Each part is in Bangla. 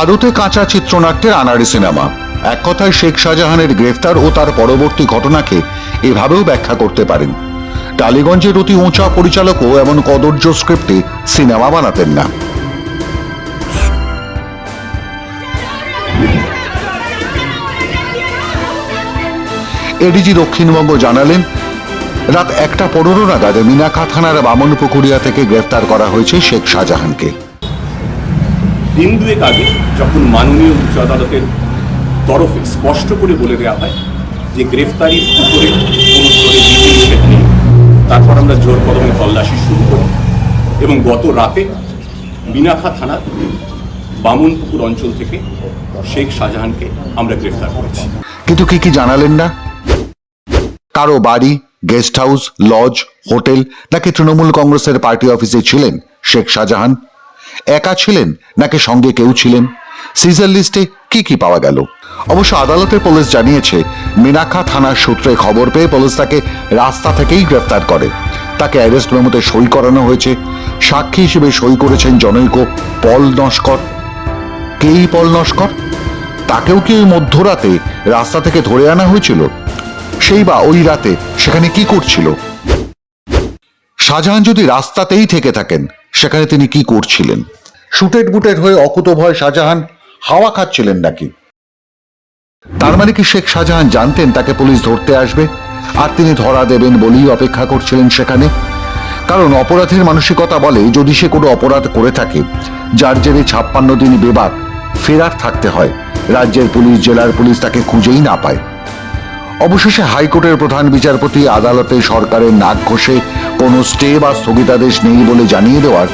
আদতে কাঁচা চিত্রনাট্যের আনাড়ি সিনেমা। এক কথায় শেখ শাহজাহানের গ্রেফতার ও তার পরবর্তী ঘটনাকে এভাবেও ব্যাখ্যা করতে পারেন। টালিগঞ্জের অতি উঁচা পরিচালকও এমন কদর্য স্ক্রিপ্টে সিনেমা বানাতেন না। এডিজি দক্ষিণবঙ্গ জানালেন, রাত একটা পনেরো নাগাদ মিনাখা থানার বামন পুকুরিয়া থেকে গ্রেফতার করা হয়েছে শেখ শাহজাহানকে। দিন দুয়েক আগে যখন মাননীয় উচ্চ আদালতের তরফে স্পষ্ট করে বলে দেওয়া হয় যে গ্রেফতারির উপরে কোনো স্তরে নিষেধ নেই, তারপর আমরা জোর কদমে তল্লাশি শুরু করি এবং গত রাতে বিনাখা থানার বামনপুকুর অঞ্চল থেকে শেখ শাহজাহানকে আমরা গ্রেফতার করেছি। কিন্তু কি কি জানালেন না? কারও বাড়ি, গেস্ট হাউস, লজ, হোটেল, নাকি তৃণমূল কংগ্রেসের পার্টি অফিসে ছিলেন শেখ শাহজাহান? একা ছিলেন নাকি সঙ্গে কেউ ছিলেন? সিজার লিস্টে কি কি পাওয়া গেল? অবশ্য আদালতের পুলিশ জানিয়েছে মিনাখা থানার সূত্রে খবর পেয়ে পুলিশ তাকে রাস্তা থেকেই গ্রেফতার করে। তাকে অ্যারেস্ট মেমোতে সই করানো হয়েছে। সাক্ষী হিসেবে সই করেছেন জনৈক পল নস্কর। কেই পল নস্কর? তাকেও কি ওই মধ্যরাতে রাস্তা থেকে ধরে আনা হয়েছিল? সেই বা ওই রাতে সেখানে কি করছিল? শাহজাহান যদি রাস্তাতেই থেকে থাকেন সেখানে তিনি কি করছিলেন? শুটেড বুটেড হয়ে অকুত ভয় শাহজাহান হাওয়া খাচ্ছিলেন নাকি? তার মানে কি শেখ শাহজাহান জানতেন তাকে পুলিশ ধরতে আসবে? আর তিনি ধরা দেবেন বলেই অপেক্ষা করছিলেন সেখানে? কারণ অপরাধের মানসিকতা বলে, যদি সে কোনো অপরাধ করে থাকে, যার জেরে ছাপ্পান্ন দিন বেবাক ফেরার থাকতে হয়। রাজ্যের পুলিশ, জেলার পুলিশ তাকে খুঁজেই না পায়। অবশেষে হাইকোর্টের প্রধান বিচারপতি আদালতে সরকারের নাক ঘষে কোনো স্টে বা স্থগিতাদেশ নেই বলে জানিয়ে দেওয়ার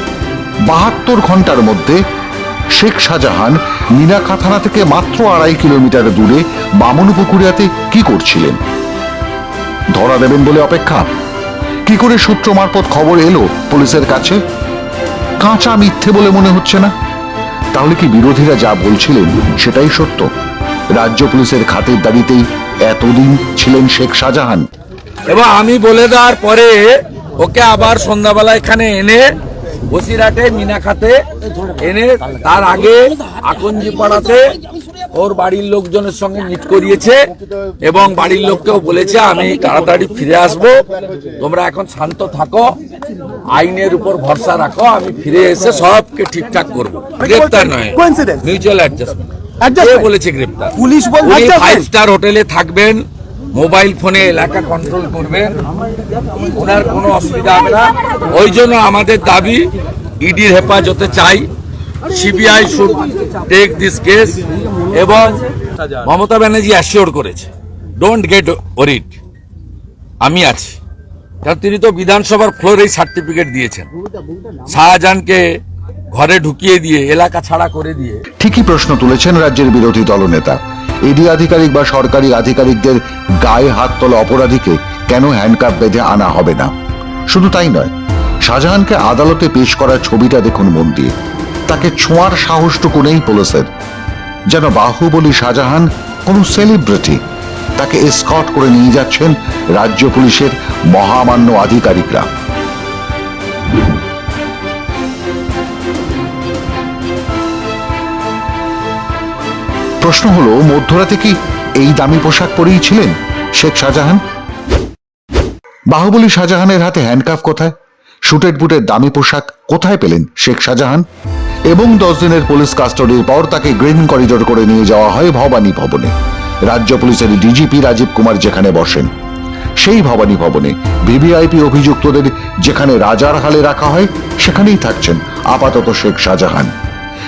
বাহাত্তর ঘণ্টার মধ্যে শেখ শাহজাহান মিনাখা থানা থেকে মাত্র আড়াই কিলোমিটার দূরে বামনপুকুরিয়াতে কি করছিলেন? ধরা দেবেন বলে অপেক্ষা। কি করে সূত্র মারফত খবর এলো পুলিশের কাছে? কাঁচা মিথ্যে বলে মনে হচ্ছে না? তাহলে কি বিরোধীরা যা বলছিলেন সেটাই সত্য? রাজ্য পুলিশের খাতের দাবিতেই এতদিন ছিলেন শেখ শাহজাহান। এবং আমি বলে দেওয়ার পরে ওকে আবার সন্ধ্যাবেলা এখানে এনে বসিরহাটে মিনাখাতে এনে তার আগে আকঞ্জি পাড়াতে ওর বাড়ির লোকজনের সঙ্গে মিট করিয়েছে এবং বাড়ির লোককেও বলেছে আমি তাড়াতাড়ি ফিরে আসব। তোমরা এখন শান্ত থাকো আইনের উপর ভরসা রাখো আমি ফিরে এসে সবকে ঠিকঠাক করব। গ্রেপ্তার নয়। Mutual adjustment? বলেছে গ্রেপ্তার? পুলিশ বলছে ফাইভ স্টার হোটেলে থাকবেন মোবাইল ফোনে এলাকা কন্ট্রোল করবেন ওনার কোনো অসুবিধা হবে না। ওই জন্য আমাদের দাবি ইডির হেফাজতে চাই CBI should take this case এবং মমতা ব্যানার্জি অ্যাসিওর করেছে। ডোন্ট গেট ওরিড আমি আছি। কারণ তিনি তো বিধানসভার ফ্লোরেই সার্টিফিকেট দিয়েছেন। শাহজাহানকে ঘরে ঢুকিয়ে দিয়ে, এলাকা ছাড়া করে দিয়ে। ঠিকই প্রশ্ন তুলেছেন রাজ্যের বিরোধী দলনেতা। ইডি আধিকারিক বা সরকারি আধিকারিকদের গায়ে হাত তোলা অপরাধীকে কেন হ্যান্ডকাপ বেঁধে আনা হবে না? শুধু তাই নয়, শাহজাহানকে আদালতে পেশ করা ছবিটা দেখুন মন দিয়ে। তাকে ছোঁয়ার সাহসটুকু নেই পুলিশের। যেন বাহুবলী শাহজাহান কোনো সেলিব্রিটি তাকে স্কট করে নিয়ে যাচ্ছেন রাজ্য পুলিশের মহামান্য আধিকারিকরা। প্রশ্ন হলো মধ্যরাতে কি এই দামি পোশাক পরেই ছিলেন শেখ শাহজাহান? বাহুবলী শাহজাহানের হাতে হ্যান্ডকাফ কোথায়? শুটেড বুটের দামি পোশাক কোথায় পেলেন শেখ শাহজাহান? এবং দশ দিনের পুলিশ কাস্টডির পর তাকে গ্রিন করিডোর করে নিয়ে যাওয়া হয় ভবানী ভবনে। রাজ্য পুলিশের ডিজিপি রাজীব কুমার যেখানে বসেন, সেই ভবানী ভবনে ভিভিআইপি অভিযুক্তদের যেখানে রাজার হালে রাখা হয়, সেখানেই থাকছেন আপাতত শেখ শাহজাহান।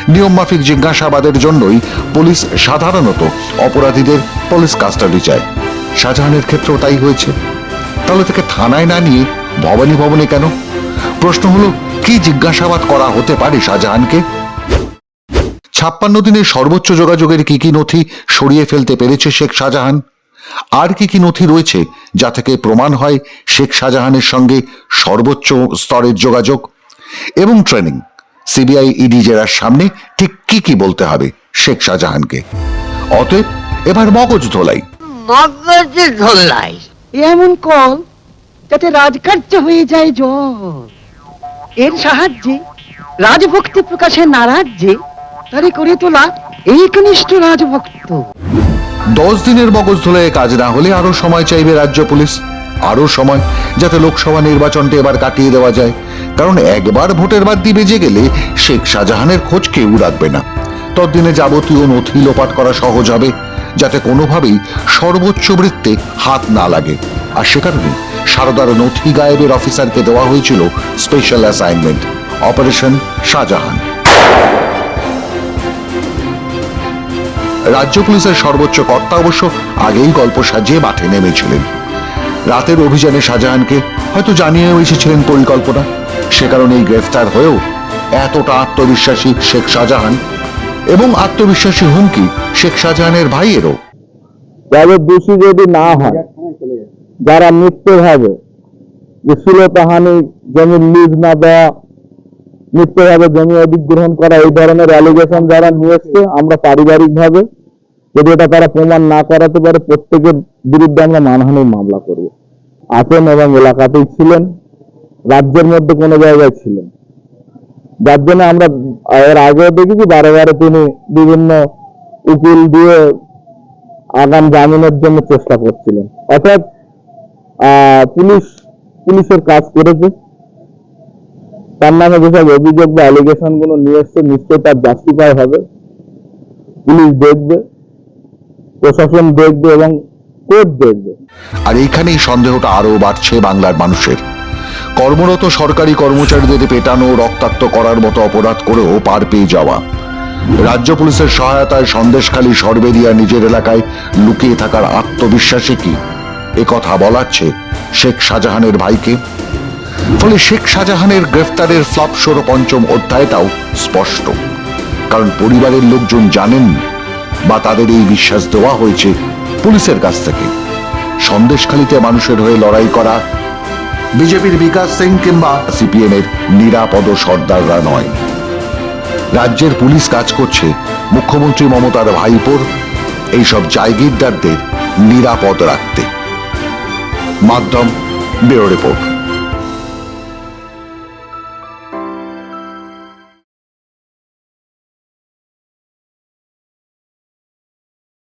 নিয়মমাফিক জিজ্ঞাসাবাদের জন্যই পুলিশ সাধারণত অপরাধীদের পুলিশ কাস্টাডি চায়। শাহজাহানের ক্ষেত্রেও তাই হয়েছে। তাহলে তাকে থানায় না নিয়ে ভবানী ভবনে কেন? প্রশ্ন হলো, কি জিজ্ঞাসাবাদ করা হতে পারে শাহজাহানকে? ছাপ্পান্ন দিনের সর্বোচ্চ যোগাযোগের কি কি নথি সরিয়ে ফেলতে পেরেছে শেখ শাহজাহান? আর কি কি নথি রয়েছে যা থেকে প্রমাণ হয় শেখ শাহজাহানের সঙ্গে সর্বোচ্চ স্তরের যোগাযোগ এবং ট্রেনিং? সিবিআই ইডি জেরার সামনে ঠিক কি কি বলতে হবে শেখ শাহজাহানকে। অতএব এবার মগজ ধোলাই। মগজে ধোলাই। এমন কল যাতে রাজকার্য হয়ে যায় জল এর সাহায্যে রাজভক্তি প্রকাশে নারাজ্যে গ্রেফতারি করে তোলা এই কনিষ্ঠ রাজভক্ত। দশ দিনের মগজ ধরে কাজ না হলে আরও সময় চাইবে রাজ্য পুলিশ। আরও সময় যাতে লোকসভা নির্বাচনটি এবার কাটিয়ে দেওয়া যায়। কারণ একবার ভোটের বাদ্যি বেজে গেলে শেখ শাহজাহানের খোঁজ কেউ রাখবে না। ততদিনে যাবতীয় নথি লোপাট করা সহজ হবে, যাতে কোনোভাবেই সর্বোচ্চ বৃত্তে হাত না লাগে। আর সে কারণে সারদার নথি গায়েবের অফিসারকে দেওয়া হয়েছিল স্পেশাল অ্যাসাইনমেন্ট অপারেশন শাহজাহান। রাজ্য পুলিশের সর্বোচ্চ কর্তা অবশ্য আগেই গল্প সাজিয়ে মাঠে নেমেছিলেন। রাতের অভিযানে শাহজাহানকে হয়তো জানিয়েও এসেছিলেন পরিকল্পনা। সে কারণেই গ্রেফতার হয়েও এতটা আত্মবিশ্বাসী শেখ শাহজাহান এবং আত্মবিশ্বাসী হুমকি শেখ শাহজাহানের ভাইয়েরও। যাদের দোষী যদি না হয়, যারা মিথ্যেভাবে যে শিলতাহানি জমির লিজ না দেওয়া মিথ্যেভাবে জমি অধিগ্রহণ করা, এই ধরনের অ্যালিগেশন যারা নিয়ে আমরা পারিবারিকভাবে যদি এটা তারা প্রমাণ না করাতে পারে, প্রত্যেকের বিরুদ্ধে আমরা মানহানির মামলা করব। আছেন এবং এলাকাতেই ছিলেন, রাজ্যের মধ্যে কোনো জায়গায় ছিলেন। যার জন্য আমরা, এর আগেও দেখেছি, বারে বারে তিনি বিভিন্ন উকিল দিয়ে আগাম জামিনের জন্য চেষ্টা করছিলেন। অর্থাৎ পুলিশ, পুলিশের কাজ করেছে। তার নামে যেসব অভিযোগ বা অ্যালিগেশনগুলো নিয়ে এসছে, নিশ্চয়ই তার জাস্টিফাই হবে। পুলিশ দেখবে। প্রশাসন দেখবে এবং কোর্ট দেখবে। আর এইখানেই সন্দেহটা আরও বাড়ছে বাংলার মানুষের। কর্মরত সরকারি কর্মচারীদের পেটানো, রক্তাক্ত করার মতো অপরাধ করেও পার পেয়ে যাওয়া। রাজ্য পুলিশের সহায়তায় সন্দেশখালী, সরবেরিয়া নিজের এলাকায় লুকিয়ে থাকার আত্মবিশ্বাসে কি? কথা বলাচ্ছে শেখ শাহজাহানের ভাইকে। ফলে শেখ শাহজাহানের গ্রেফতারের ফ্লপ শোর পঞ্চম অধ্যায়টাও স্পষ্ট। কারণ পরিবারের লোকজন জানেন বা তাদের এই বিশ্বাস দেওয়া হয়েছে পুলিশের কাছ থেকে। সন্দেশখালীতে মানুষের হয়ে লড়াই করা বিজেপির বিকাশ সিং কিংবা সিপিএম এর নিরাপদ সর্দাররা নয়। রাজ্যের পুলিশ কাজ করছে, মুখ্যমন্ত্রী মমতার ভাইপোর এইসব জায়গিরদারদের নিরাপদ রাখতে। মাধ্যম, ব্যুরো রিপোর্ট।